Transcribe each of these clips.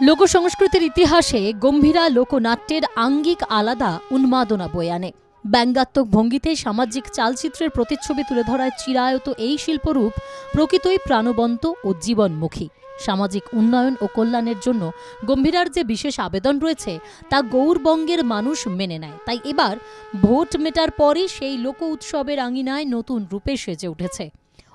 লোকসংস্কৃতির ইতিহাসে গম্ভীরা লোকনাট্যের আঙ্গিক আলাদা উন্মাদনা বয়ে আনে। ব্যঙ্গাত্মক ভঙ্গিতে সামাজিক চালচিত্রের প্রতিচ্ছবি তুলে ধরায় চিরায়ত এই শিল্পরূপ প্রকৃতই প্রাণবন্ত ও জীবনমুখী। সামাজিক উন্নয়ন ও কল্যাণের জন্য গম্ভীরার যে বিশেষ আবেদন রয়েছে, তা গৌরবঙ্গের মানুষ মেনে নেয়। তাই এবার ভোট মেটার পরই সেই লোক উৎসবের আঙিনায় নতুন রূপে সেজে উঠেছে।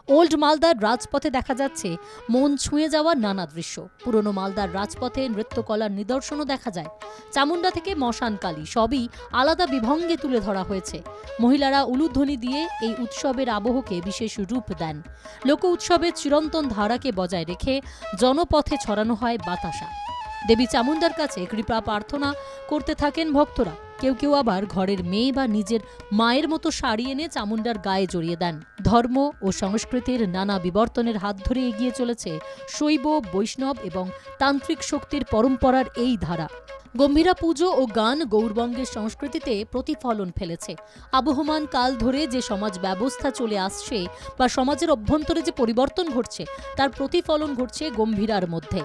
ওল্ড মালদার রাজপথে দেখা যাচ্ছে মন ছুঁয়ে যাওয়া নানা দৃশ্য। পুরনো মালদার রাজপথে নৃত্যকলার নিদর্শনও দেখা যায়। চামুন্ডা থেকে মশানকালী সবই আলাদা বিভঙ্গে তুলে ধরা হয়েছে। মহিলারা উলুধ্বনি দিয়ে এই উৎসবের আবহকে বিশেষ রূপ দেন। লোক উৎসবের চিরন্তন ধারাকে বজায় রেখে জনপথে ছড়ানো হয় বাতাসা। দেবী চামুন্ডার কাছে কৃপা প্রার্থনা করতে থাকেন ভক্তরা। কেউ কেউ আবার ঘরের মেয়ে বা নিজের মায়ের মতো শাড়ি এনে চামুন্ডার গায়ে জড়িয়ে দেন। ধর্ম ও সংস্কৃতির নানা বিবর্তনের হাত ধরে এগিয়ে চলেছে শৈব, বৈষ্ণব এবং তান্ত্রিক শক্তির পরম্পরার এই ধারা। গম্ভীরা পুজো ও গান গৌরবঙ্গের সংস্কৃতিতে প্রতিফলন ফেলেছে। আবহমান কাল ধরে যে সমাজ ব্যবস্থা চলে আসছে বা সমাজের অভ্যন্তরে যে পরিবর্তন ঘটছে, তার প্রতিফলন ঘটছে গম্ভীরার মধ্যে।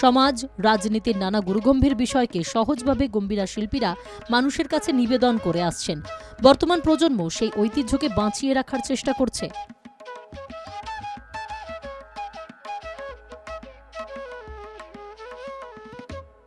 সমাজ, রাজনীতির নানা গুরুগম্ভীর বিষয়কে সহজভাবে গম্ভীরা শিল্পীরা মানুষের কাছে নিবেদন করে আসছেন। বর্তমান প্রজন্ম সেই ঐতিহ্যকে বাঁচিয়ে রাখার চেষ্টা করছে।